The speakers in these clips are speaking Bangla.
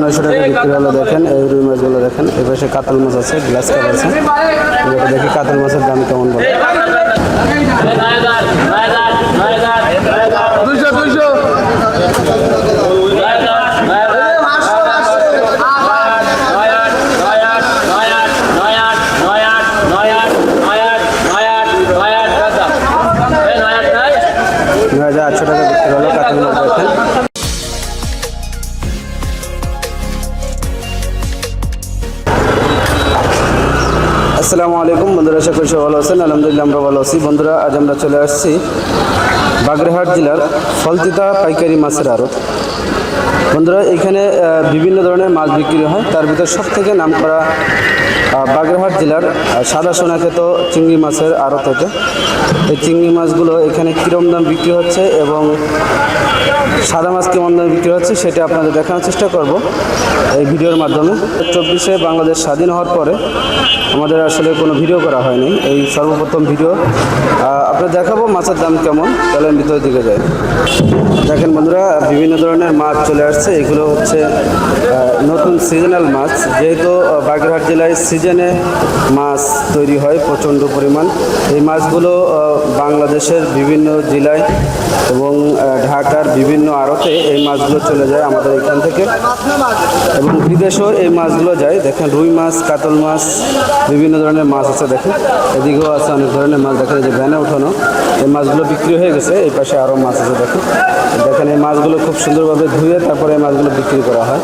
বিক্রি হলো দেখেন এই রুই মাছগুলো দেখেন। এপাশে পাশে কাতল মাছ আছে গ্লাস কাপ আছে। দেখি কাতল মাছের দাম কেমন বলে। আসসালামু আলাইকুম, বন্ধুরা, আশা করি ভালো আছেন। আলহামদুলিল্লাহ আমরা ভালো আছি। বন্ধুরা, আজ আমরা চলে আসছি বাগেরহাট জেলার ফলতিতা পাইকারি মাছের আড়ত। বন্ধুরা, এখানে বিভিন্ন ধরনের মাছ বিক্রি হয়। তার ভিতর সব থেকে নাম করা বাগেরহাট জেলার সাদা সোনাক্ষেত চিংড়ি মাছের আড়ত এটা এই চিংড়ি মাছগুলো এখানে কীরম দাম বিক্রি হচ্ছে এবং সাদা মাছ কেমন দামে বিক্রি হচ্ছে, সেটা আপনাদের দেখানোর চেষ্টা করব এই ভিডিওর মাধ্যমে। চব্বিশে বাংলাদেশ স্বাধীন হওয়ার পরে আমাদের আসলে কোনো ভিডিও করা হয়নি। এই সর্বপ্রথম ভিডিও। আপনার দেখাবো মাছের দাম কেমন, তাহলে ভিতরের দিকে যাই। দেখেন বন্ধুরা, বিভিন্ন ধরনের মাছ চলে আসছে। এগুলো হচ্ছে নতুন সিজনাল মাছ। যেহেতু বাগেরহাট জেলায় সিজনে মাছ তৈরি হয় প্রচণ্ড পরিমাণ। এই মাছগুলো বাংলাদেশের বিভিন্ন জেলায় এবং ঢাকার বিভিন্ন আড়তে এই মাছগুলো চলে যায় আমাদের এখান থেকে। এবং বিদেশেও এই মাছগুলো যায়। দেখেন, রুই মাছ, কাতল মাছ, বিভিন্ন ধরনের মাছ আছে, দেখেন। এদিকেও আছে অনেক ধরনের মাছ, দেখেন যে ভ্যানে ওঠানো। এই মাছগুলো বিক্রি হয়ে গেছে, এই পাশে আরও মাছ আছে, দেখেন। দেখেন, এই মাছগুলো খুব সুন্দরভাবে ধুয়ে তারপরে এই মাছগুলো বিক্রি করা হয়।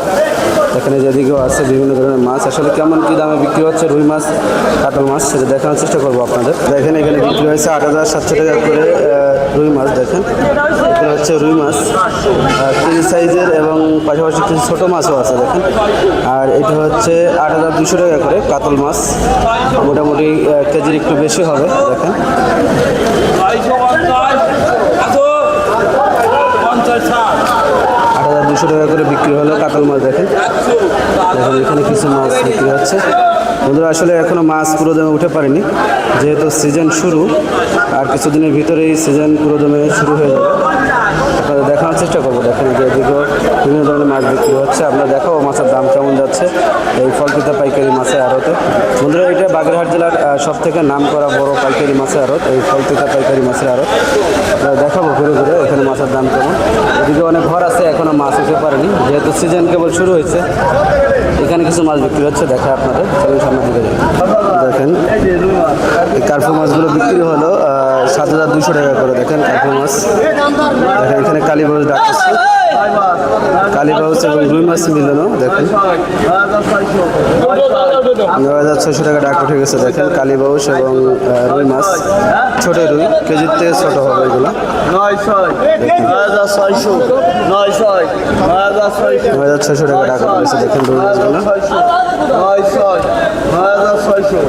এখানে যেদিকেও আছে বিভিন্ন ধরনের মাছ। আসলে কেমন কী দামে বিক্রি হচ্ছে রুই মাছ, কাতল মাছ, সেটা দেখানোর চেষ্টা করব আপনাদের। দেখেন, এখানে বিক্রি হয়েছে আট হাজার সাতশো টাকা করে রুই মাছ, দেখেন। এগুলো হচ্ছে রুই মাছ কেজি সাইজের এবং পাশাপাশি কিছু ছোটো মাছও আছে, দেখেন। আর এটা হচ্ছে আট হাজার দুশো টাকা করে কাতল মাছ। মোটামুটি কেজির একটু বেশি হবে, দেখেন। আট হাজার দুশো টাকা করে বিক্রি হলো কাতল মাছ দেখেন দেখেন এখানে কিছু মাছ বিক্রি হচ্ছে। বন্ধুরা, আসলে এখনও মাছ পুরো দমে উঠে পারেনি। যেহেতু সিজন শুরু, আর কিছুদিনের ভিতরেই সিজন পুরো দমে শুরু হয়ে যাবে। চেষ্টা করব দেখেন যে এদিকেও বিভিন্ন ধরনের মাছ বিক্রি হচ্ছে। আপনারা দেখাবো মাছের দাম কেমন যাচ্ছে এই ফলপিতা পাইকারি মাছের আড়তে। বন্ধুরা, এটা বাগেরহাট জেলার সব থেকে নাম করা বড় পাইকারি মাছের আড়ত, এই ফলপিতা পাইকারি মাছের আড়ত। আপনারা দেখাবো ঘুরে ঘুরে এখানে মাছের দাম কেমন। এদিকে অনেক ঘর আছে এখনও মাছ উঠে পারেনি, যেহেতু সিজন কেবল শুরু হয়েছে। এখানে কিছু মাছ বিক্রি হচ্ছে দেখা আপনাদের। চলুন সামনের দিকে দেখেন, এই কার্পো মাছগুলো বিক্রি হলো সাত হাজার দুশো টাকা করে। দেখেন কার্পো মাছ। দেখেন, এখানে মাছ ডাকছে কালীবাউস এবং রুই মাছ মিলানো দেখেন। নয় হাজার ছশো টাকা ডাক উঠে গেছে, দেখেন কালীবাউস এবং রুই মাছ। ছোট রুই কেজির থেকে ছোট হবে এগুলো। নয় হাজার ছয়শো ছয়শো টাকা ডাক উঠে গেছে, দেখেন রুই মাছগুলো। নয় ছয় নয় হাজার ছয়শো,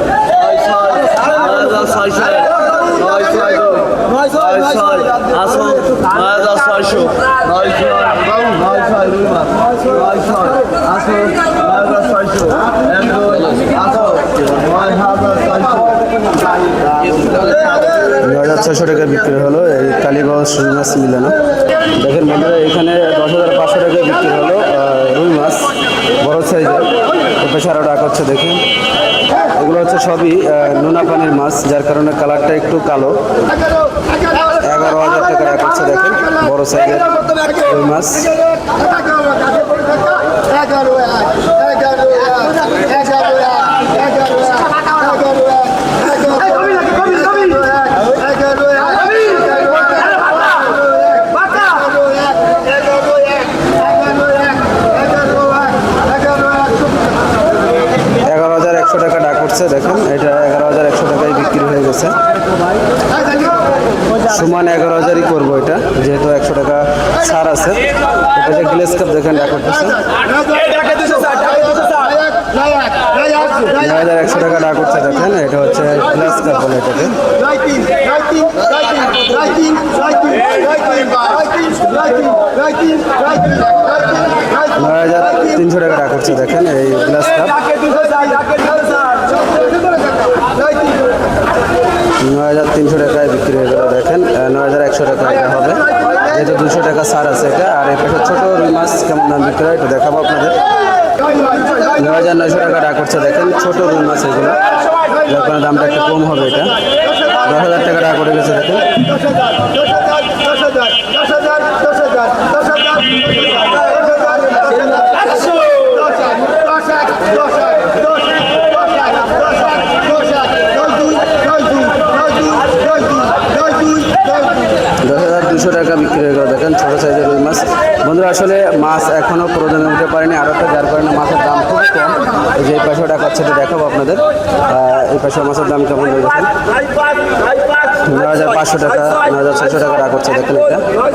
নয় ছয় নয় হাজার ছয়শো। হাজার ছয়শো ছশো টাকা বিক্রি হলো, এই কালীবাউস রুই মাছ মিলানো। দেখেন বন্ধুরা, এখানে দশ হাজার পাঁচশো টাকা বিক্রি হলো রুই মাছ, বড় সাইজের। পেশা আরও ডাক হচ্ছে দেখেন। এগুলো হচ্ছে সবই নোনা পানির মাছ, যার কারণে কালারটা একটু কালো। এগারো হাজার টাকা এক হচ্ছে দেখেন, বড় সাইজের মাছ এগারো এক এগারো এক এগারো এক এগারো এক এগারো এক এগারো হাজার একশো উঠছে দেখেন, এটা এগারো হাজার একশো টাকায় বিক্রি হয়ে গেছে। সমান এগারো হাজারই করব এটা, যেহেতু একশো টাকা ছাড় আছে। এটা যে গ্লেস কাপ দেখেন, ডাক করতেছে। নয় হাজার একশো টাকা ডাক উঠছে দেখেন, এটা হচ্ছে গ্লাস কাপ বলে এটাকে। নয় হাজার তিনশো টাকা ডাক উঠছে দেখেন, এই গ্লাস কাপ নয় হাজার তিনশো টাকায় বিক্রি হয়ে গেল দেখেন নয় হাজার একশো টাকা এটা হবে। যেহেতু দুশো টাকা ছাড় আছে এটা, আর এই পাশে ছোটো রুই মাছ কেমন দাম বিক্রি হয়, এটা দেখাবো আপনাদের। নয় হাজার নয়শো টাকা ডাক করছে, দেখেন, ছোট রুই মাছ এগুলো। কারণে দামটা একটু কম হবে এটা। দশ হাজার টাকা ডাক করে গেছে, দেখেন। দেখেন ছোটো সাইজের রুই মাছ। বন্ধুরা, আসলে মাছ এখনও প্রয়োজনে উঠতে পারেনি। আরও তো যার কারণে মাছের দাম খুব কম। যে এই পাশেও টাকা সেটা দেখাবো আপনাদের। এই পাশে মাছের দাম কেমন গেছে নয় হাজার পাঁচশো টাকা, নয় হাজার ছয়শো টাকা টাকা করছে দেখেন এটা। নয়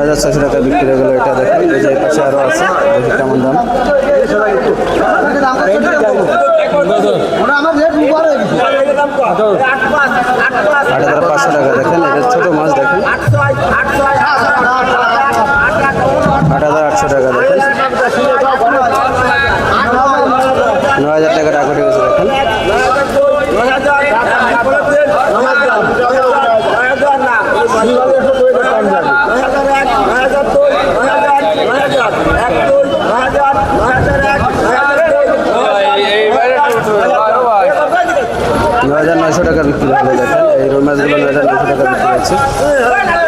হাজার ছয়শো টাকা বিক্রি হয়ে গেলো এটা দেখেন। এই যে পাশে আরও আছে, দেখি কেমন দাম। আট পাঁচশো টাকা মাছ দেখেন আট হাজার আটশো টাকা দেখেন নয় হাজার টাকা টাকা উঠে গেছে দেখেন নয় হাজার নয়শো টাকা বিক্রি হলো দেখেন। এই রুই মাছগুলো নয় হাজার নয়শো টাকা বিক্রি হচ্ছে।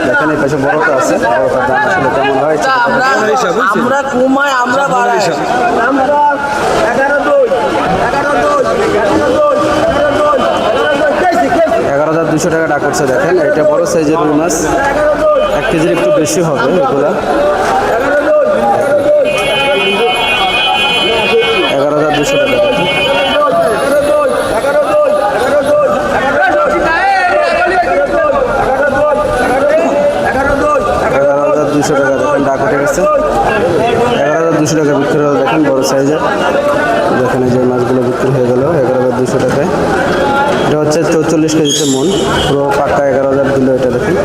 দেখেন এই পাশে বড়টা আছে। বড়টার দাম আসলে কেমন হয় আমরা কমাই আমরা বাড়াই আমরা এগারো দুই এগারো দুই এগারো দুই এগারো দুই এগারো দুই কেসি কেসি এগারো হাজার দুশো টাকা ডাক করছে দেখেন। এটা বড় সাইজের রুই মাছ। এক কেজির একটু বেশি হবে এগুলা এগারো দুই এগারো হাজার দুশো টাকা দেখেন এগারো দুই এগারো দুই এগারো দুই এগারো দুই এগারো দুই এগারো হাজার দুশো টাকা দেখেন ডাক উঠে গেছে এগারো হাজার দুশো টাকা বিক্রি হলো, দেখেন বড় সাইজের। দেখেন এই যে মাছগুলো বিক্রি হয়ে গেল, এগারো হাজার দুশো টাকায়। এটা হচ্ছে চৌচল্লিশ কেজিতে মন, পুরো পাক্কা এগারো হাজার দিল এটা, দেখেন।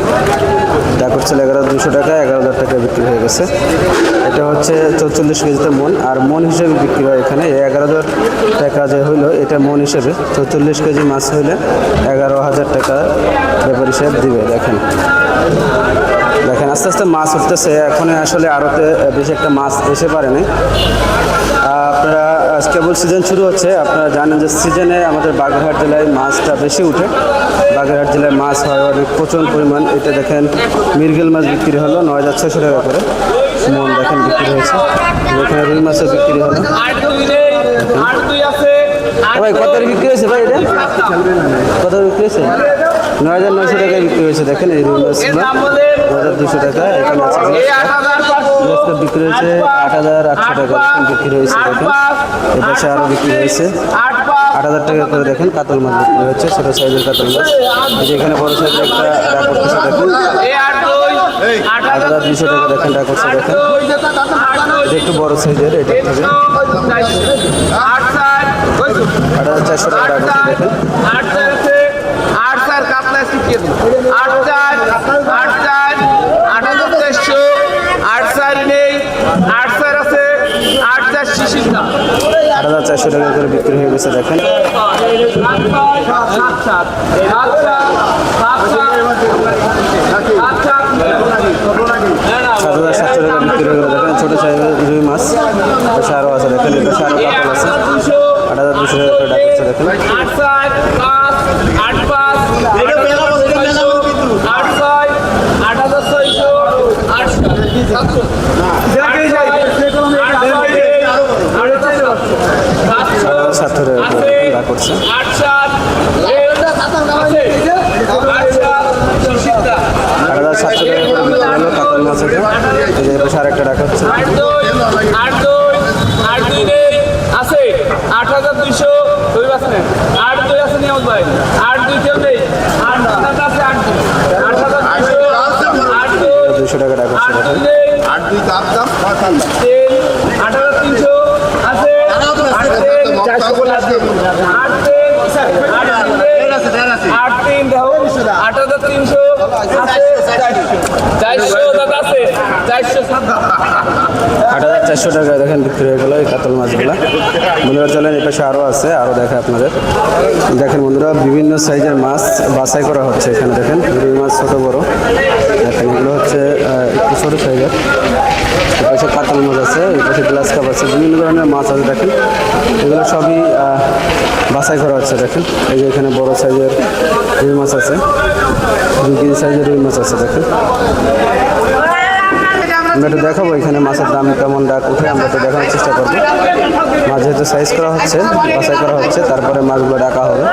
ডাক হচ্ছিল এগারো হাজার দুশো টাকা এগারো হাজার টাকা বিক্রি হয়ে গেছে। এটা হচ্ছে চৌচল্লিশ কেজিতে মন, আর মন হিসেবে বিক্রি হয় এখানে, এই এগারো হাজার টাকা যে হইল, এটা মন হিসেবে। চৌচল্লিশ কেজি মাছ হইলে এগারো হাজার টাকা ব্যাপার হিসেবে দিবে, দেখেন। দেখেন আস্তে আস্তে মাছ উঠতেছে। এখন আসলে আড়তে বেশি একটা মাছ এসে পারেনি আহ, আপনারা কেবল সিজন শুরু হচ্ছে। আপনারা জানেন যে সিজনে আমাদের বাগেরহাট জেলায় মাছটা বেশি উঠে। বাগেরহাট জেলায় মাছ হয় অনেক প্রচুর পরিমাণ। এটা দেখেন মিরগেল মাছ বিক্রি হলো নয় হাজার ছশো টাকা করে। মন দেখেন বিক্রি হয়েছে। এখানে রুই মাছও বিক্রি হলো। নেই ভাই কত বিক্রি হয়েছে ভাই এটা? কত বিক্রি হয়েছে? নয় হাজার নয়শো টাকায় বিক্রি হয়েছে, দেখেন এই রুই মাছগুলো নয় হাজার দুশো টাকা, এখানে আছে বিক্রি হয়েছে আট হাজার আটশো টাকা বিক্রি হয়েছে, দেখেন। এ পাশে আরও বিক্রি হয়েছে। আট হাজার টাকা করে দেখেন কাতল মাছ বিক্রি হচ্ছে, ছোটো সাইজের কাতল মাছ। এখানে বড় সাইজের একটা করতেছে দেখেন। আট হাজার দুশো টাকা, দেখেন করছে দেখেন। এটা একটু বড় সাইজের, এটা থেকে আট হাজার চারশো টাকা করছে দেখেন আট চার আছে আট চার কাতলা শিখিয়ে দিন আট চার আট চার আট হাজার চারশো আট চার নেই আট চার আছে আট চার শিশির দাম আট হাজার চারশো টাকা করে বিক্রি হয়ে গেছে দেখেন সাত বন্ধুরা চলেন এপাশে আরও আছে আরও দেখে আপনাদের। দেখেন বন্ধুরা, বিভিন্ন সাইজের মাছ বাছাই করা হচ্ছে এখানে, দেখেন। রুই মাছ ছোটো, বড়ো। দেখেন, এগুলো হচ্ছে একটু ছোটো সাইজের। এপাশে কাতল মাছ আছে এপাশে গ্লাস কাপ আছে, বিভিন্ন ধরনের মাছ আছে, দেখেন। এগুলো সবই বাছাই করা হচ্ছে, দেখেন। এই যে এখানে বড়ো সাইজের রুই মাছ আছে দু কেজি সাইজের রুই মাছ আছে, দেখেন। আমরা একটু দেখাবো এখানে মাছের দাম কেমন ডাক উঠে, আমরা একটু দেখানোর চেষ্টা করব। মাছ যেহেতু সাইজ করা হচ্ছে বাসাই করা হচ্ছে, তারপরে মাছগুলো ডাকা হবে।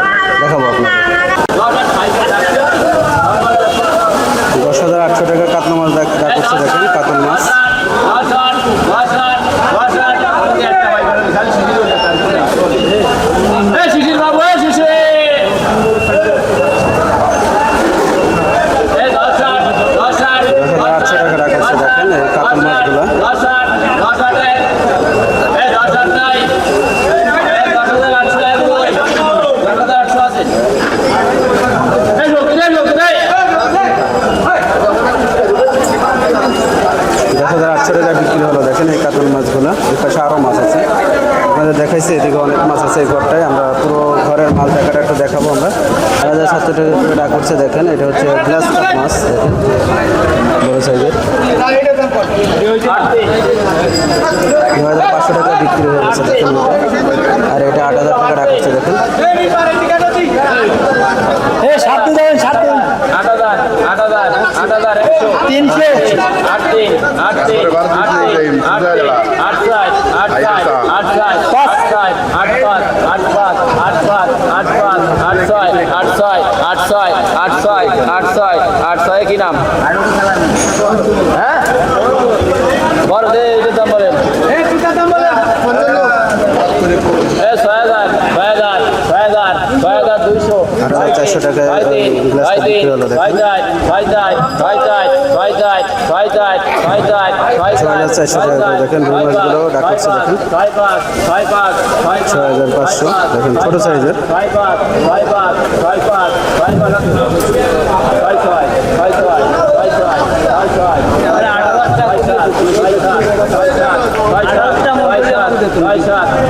হচ্ছে দেখেন এটা হচ্ছে গ্লাস মাছ দেখেন বড় সাইজের। দু হাজার পাঁচশো টাকা বিক্রি হয়ে গেছে দেখেন আর এটা আট হাজার টাকা রাখছে দেখেন। তিনশো। আট তিন আট তিন আট তিন আট আট আট টাকা গ্লাস বিক্রি হলো দেখুন ছয় হাজার চারশো টাকা দেখেন রুই মাছগুলো ডাকাচ্ছে দেখুন ছয় হাজার পাঁচশো দেখুন ছোটো সাইজের ছয় সাত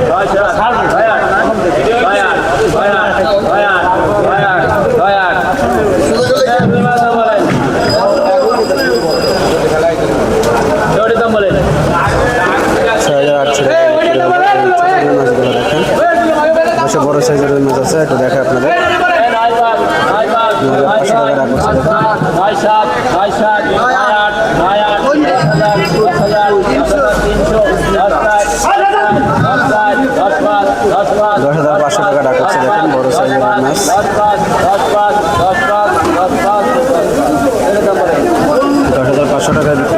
ছোট মাছগুলো দেখেন পাশে বড় সাইজের ওই মাছ আছে, একটু দেখে আপনাদের। দশ হাজার পাঁচশো টাকা ডাক হচ্ছে, দেখেন, বড় সাইজের মাছ দশ হাজার পাঁচশো টাকা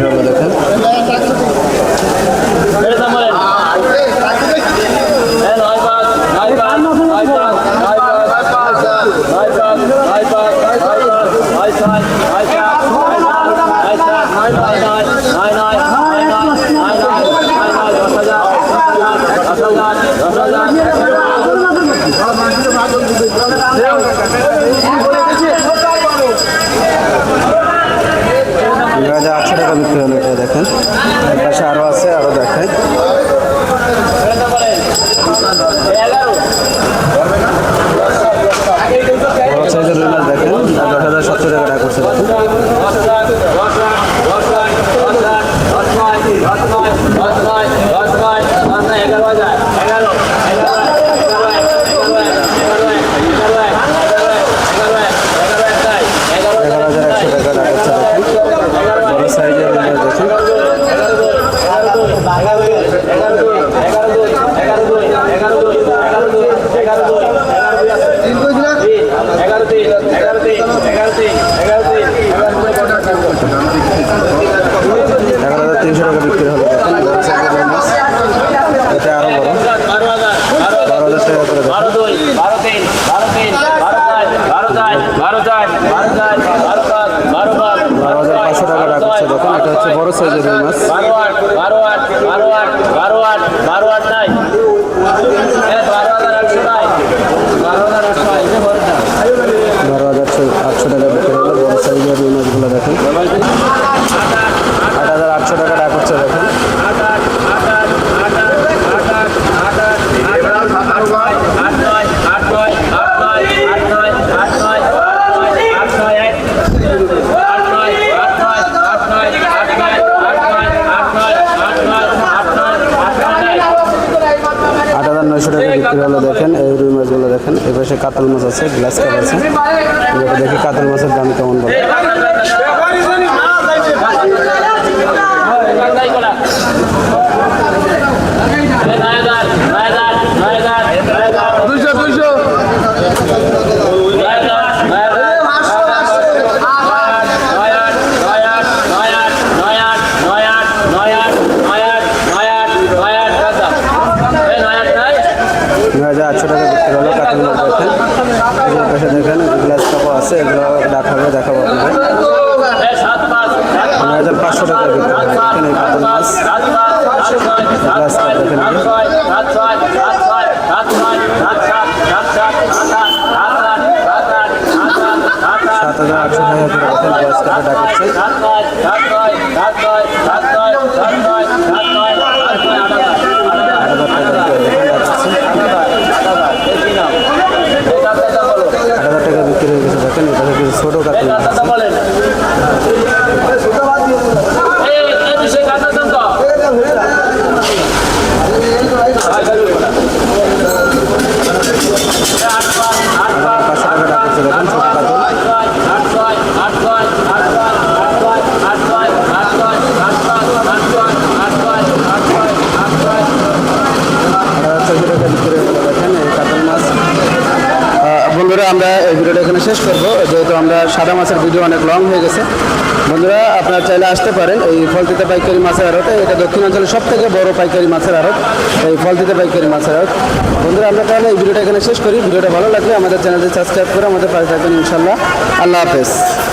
করছে কাতাল দেখেন, এই দেখেন। মাছ আছে গ্লাস কাপ আছে। দেখি কাতাল মাছের দাম কেমন বলে। আটশো টাকা করে হয়ে ছোটো কাতল চোদ্দ টাকা বিক্রি হয়ে গেলো দেখেন এই কাতল মাছ আহ, বন্ধুরা, আমরা এই ভিডিওটা এখানে শেষ করব। যেহেতু আমরা সাদা মাছের ভিডিও অনেক লং হয়ে গেছে। বন্ধুরা, আপনারা চাইলে আসতে পারেন এই ফলতিতে পাইকারি মাছের আড়তে। এটা দক্ষিণাঞ্চলের সব থেকে বড় পাইকারি মাছের আড়ত, এই ফলতিতে পাইকারি মাছের আড়ত। বন্ধুরা, আমরা তাহলে এই ভিডিওটা এখানে শেষ করি। ভিডিওটা ভালো লাগলে আমাদের চ্যানেলটি সাবস্ক্রাইব করে আমাদের পাশে থাকবেন ইনশাল্লাহ আল্লাহ হাফেজ।